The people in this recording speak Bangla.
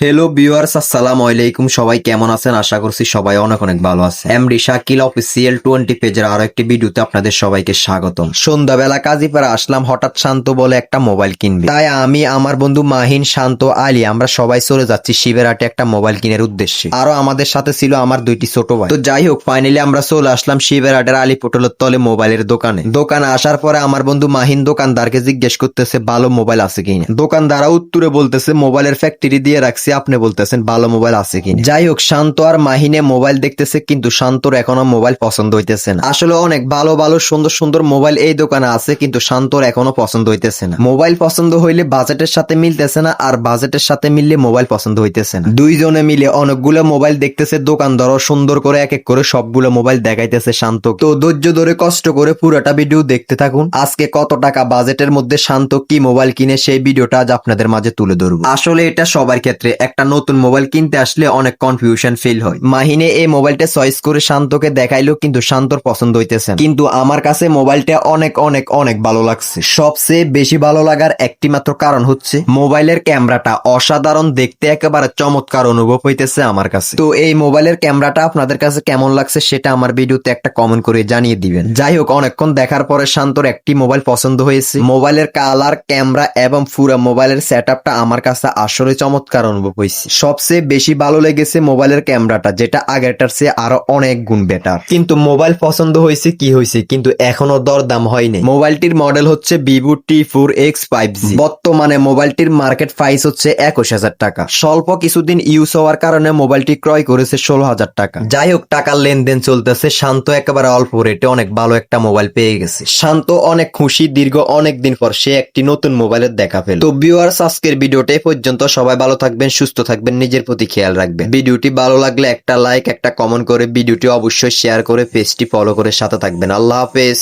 হ্যালো ভিউয়ার্স আসসালামু আলাইকুম। সবাই কেমন আছেন? আশা করছি সবাই অনেক অনেক ভালো আছে এমডি শাকিল অফিসিয়াল টোয়েন্টি পেজের আরও একটি ভিডিওতে আপনাদের সবাইকে স্বাগতম। সন্ধ্যাবেলা কাজীপাড়া আসলাম, হঠাৎ শান্ত বলে একটা মোবাইল কিনবে। তাই আমি, আমার বন্ধু মাহিন, শান্ত, আলী, আমরা সবাই চলে যাচ্ছি শিবেরহাটে একটা মোবাইল কিনের উদ্দেশ্যে। আরও আমাদের সাথে ছিল আমার দুইটি ছোট ভাই। তো যাই হোক ফাইনালি আমরা চলে আসলাম শিবেরহাটের আলী পটলের তলে মোবাইলের দোকানে। দোকানে আসার পরে আমার বন্ধু মাহিন দোকানদারকে জিজ্ঞেস করতেছে, ভালো মোবাইল আছে কিনা? দোকানদাররা উত্তরে বলতেছে, মোবাইলের ফ্যাক্টরি দিয়ে রাখছি। আপনি বলতেছেন ভালো মোবাইল আছে কিনা। যাই হোক শান্ত আর মাহিনে মোবাইল দেখতেছে, কিন্তু শান্তর এখনও মোবাইল পছন্দ হইতেছে না। আসলে অনেক ভালো ভালো, সুন্দর সুন্দর মোবাইল এই দোকানে আছে, কিন্তু শান্তর এখনও পছন্দ হইতেছে না। মোবাইল পছন্দ হইলে বাজেটের সাথে মিলতেছে না, আর বাজেটের সাথে মিললে মোবাইল পছন্দ হইতেছে না। দুইজনে মিলে অনেকগুলো মোবাইল দেখতেছে দোকানদারও সুন্দর করে এক এক করে সবগুলো মোবাইল দেখাইতেছে শান্ত। তো ধৈর্য ধরে, কষ্ট করে পুরোটা ভিডিও দেখতে থাকুন। আজকে কত টাকা বাজেটের মধ্যে শান্ত কি মোবাইল কিনে, সেই ভিডিওটা আজ আপনাদের মাঝে তুলে ধরবো। আসলে এটা সবার ক্ষেত্রে একটা নতুন মোবাইল কিনতে আসলে অনেক কনফিউশন ফিল হয়। মাহিনে এই মোবাইলটা চয়েস করে শান্তকে দেখাইলো, কিন্তু শান্তর পছন্দ হইতেছে কিন্তু আমার কাছে মোবাইলটা অনেক অনেক অনেক ভালো লাগছে। সবচেয়ে বেশি ভালো লাগার একটি মাত্র কারণ হচ্ছে, মোবাইলের ক্যামেরাটা অসাধারণ দেখতে একেবারে চমৎকার অনুভব হইতেছে আমার কাছে। তো এই মোবাইলের ক্যামেরাটা আপনাদের কাছে কেমন লাগছে সেটা আমার ভিডিওতে একটা কমেন্ট করে জানিয়ে দিবেন। যাই হোক, অনেকক্ষণ দেখার পরে শান্তর একটি মোবাইল পছন্দ হয়েছে। মোবাইলের কালার ক্যামেরা এবং পুরো মোবাইলের সেট আমার কাছে আসলে চমৎকার অনুভব হয়েছে সবচেয়ে বেশি ভালো লেগেছে মোবাইলের ক্যামেরাটা, যেটা আগেরটার চেয়ে আরও অনেক গুণ বেটার কিন্তু মোবাইল পছন্দ হয়েছে কি হয়েছে, কিন্তু এখনও দরদাম হয়নি। মোবাইলটির মডেল হচ্ছে Vivo T four X five G বর্তমানে মোবাইলটির মার্কেট প্রাইস হচ্ছে একুশ হাজার টাকা। স্বল্প কিছুদিন ইউজ হওয়ার কারণে মোবাইলটি ক্রয় করেছে ষোলো হাজার টাকা। যাই হোক, টাকার লেনদেন চলতেছে। শান্ত একেবারে অল্প রেটে অনেক ভালো একটা মোবাইল পেয়ে গেছে। শান্ত, অনেক খুশি, দীর্ঘ অনেক দিন পর সে একটি নতুন মোবাইলের দেখা পেল। তো ভিউয়ার্স আজকের ভিডিওটা পর্যন্ত। সবাই ভালো থাকবেন সুস্থ থাকবেন, নিজের প্রতি খেয়াল রাখবেন। ভিডিওটি ভালো লাগলে একটা লাইক একটা কমেন্ট করে ভিডিওটি অবশ্যই শেয়ার করে পেজটি ফলো করে সাথে থাকবেন। আল্লাহ হাফেজ।